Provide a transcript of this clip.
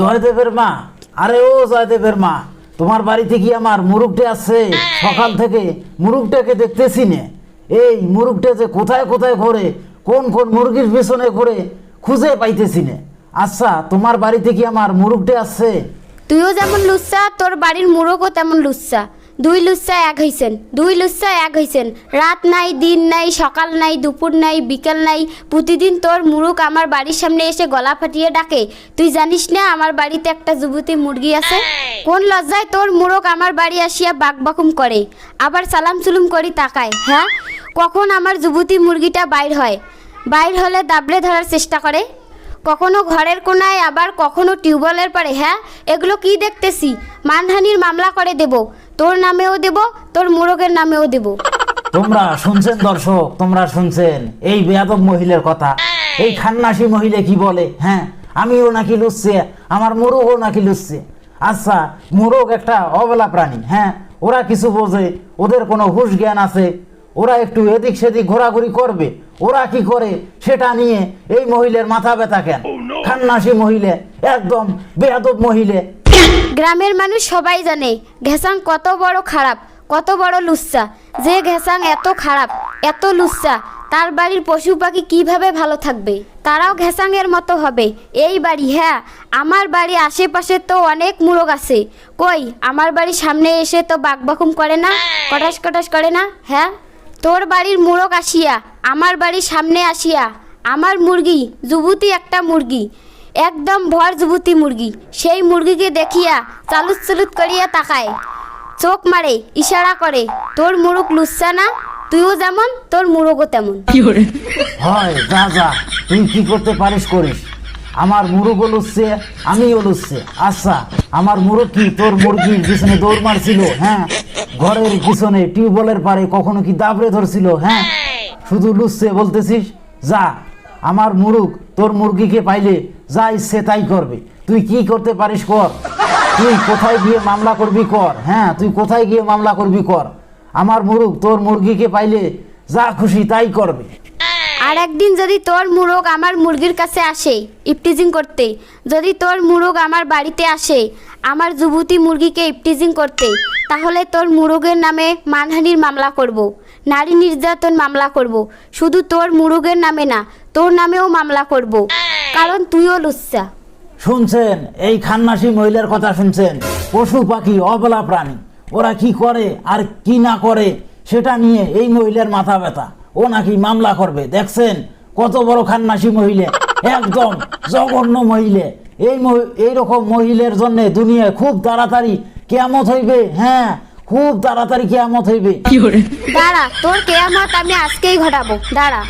জয়দেবের মা। আরে ও জয়দেবের মা, তোমার বাড়িতে কি আমার মুরুখটা আসছে সকাল থেকে মুরুখটাকে দেখতেছি নে। এই মুরুখটা যে কোথায় কোথায় ঘোরে, কোন কোন মুরগির পেছনে ঘোরে, খুঁজে পাইতেছি নে। আচ্ছা তোমার বাড়িতে কি আমার মুরুখটা আসছে তুইও যেমন লুচ্ছা তোর বাড়ির মুরগও তেমন লুচ্চা। দুই লুচ্চা এক হইছেন, দুই লুচ্চা এক হইছেন। রাত নাই, দিন নাই, সকাল নাই, দুপুর নাই, বিকেল নাই। প্রতিদিন তোর মুরুগ আমার বাড়ির সামনে এসে গলা ফাটিয়ে ডাকে। তুই জানিস না আমার বাড়িতে একটা যুবতী মুরগি আছে? কোন লজ্জায় তোর মুরগ আমার বাড়ি আসিয়া বাকবাকুম করে? আবার সালাম সুলুম করি তাকায় হ্যাঁ? কখন আমার যুবতী মুরগিটা বাইর হয়? বাইর হলে দাবড়ে ধরার চেষ্টা করে? কখনো ঘরের কোনায়, আবার কখনো টিউবওয়েলের পারে হ্যাঁ? এগুলো কি দেখতেছি? মানহানির মামলা করে দেব। তোর নামেও দেব তোর মোরগের নামেও দেব। তোমরা শুনছেন দর্শক তোমরা শুনছেন এই বেয়াদব মহিলার কথা। এই খান্নাসি মহিলা কি বলে হ্যাঁ? আমিও নাকি লুচ্ছে আমার মোরগও নাকি লুচ্ছে। আচ্ছা মোরগ একটা অবলা প্রাণী হ্যাঁ? ওরা কিছু বোঝে ওদের কোনো হুশ জ্ঞান আছে। ওরা একটু এদিক সেদিক ঘোরাঘুরি করবে। ওরা কি করে সেটা নিয়ে এই মহিলার মাথা ব্যথা কেন? খান্নাসি মহিলা একদম বেয়াদব মহিলা। গ্রামের মানুষ সবাই জানে, ঘেসাং কত বড় খারাপ, কত বড় লুচ্চা। যে ঘেসাং এত খারাপ, এত লুচ্চা, তার বাড়ির পশু পাখি কীভাবে ভালো থাকবে? তারাও ঘেসাংয়ের মতো হবে। এই বাড়ি হ্যাঁ আমার বাড়ি আশেপাশে তো অনেক মুরগ আছে। কই, আমার বাড়ির সামনে এসে তো বাকবাকুম করে না? কটাস কটাস করে না? হ্যাঁ? তোর বাড়ির মুরগ আসিয়া, আমার বাড়ির সামনে আসিয়া, আমার মুরগি, যুবতী একটা মুরগি। একদম ভর যুবতী মুরগি। সেই মুরগিকে দেখিয়া চালুত চালুত করিয়া তাকায়। চোখ মারে ইশারা করে তোর মুরগ লুচ্ছা না? তুইও যেমন তোর মুরগও তেমন। হয় যা যা তুই কি করতে পারিস করিস। আমার মুরগও লুচ্ছে আমিও লুচ্ছে। আচ্ছা আমার মুরগ কি তোর মুরগির পিছনে দৌড় মারছিল হ্যাঁ? ঘরের পিছনে টিউবওয়েলের পারে কখনো কি দাবড়ে ধরছিল হ্যাঁ? শুধু লুচ্ছে বলতেছিস? যা আমার মুরগ তোর মুরগিকে পাইলে যা ইচ্ছে তাই করবে তুই কি করতে পারিস কর তুই কোথায় গিয়ে মামলা করবি কর হ্যাঁ তুই কোথায় গিয়ে মামলা করবি কর আমার মুরগ তোর মুরগিকে পাইলে যা খুশি তাই করবে আর একদিন যদি তোর মুরগ আমার মুরগির কাছে আসে, ইপটিজিং করতে, যদি তোর মুরগ আমার বাড়িতে আসে, আমার যুবতী মুরগিকে ইপটিজিং করতে, তাহলে তোর মুরগের নামে মানহানির মামলা করব। নারী নির্যাতন মামলা করব। শুধু তোর মুরগের নামে না, তোর নামেও মামলা করব। কারণ তুইও লুচ্চা। শুনছেন এই খান্নাসি মহিলার কথা শুনছেন? পশু পাখি অবলা প্রাণী। ওরা কি করে আর কি না করে সেটা নিয়ে এই মহিলার মাথা ব্যথা। ও নাকি মামলা করবে দেখছেন? কত বড় খান্নাসি মহিলা একদম জঘন্য মহিলা। এই এইরকম মহিলার জন্য দুনিয়ায় খুব তাড়াতাড়ি কেয়ামত হইবে হ্যাঁ খুব তাড়াতাড়ি কেয়ামত হইবে। দাঁড়া তোর কেয়ামত আমি আজকেই ঘটাবো। দাঁড়া।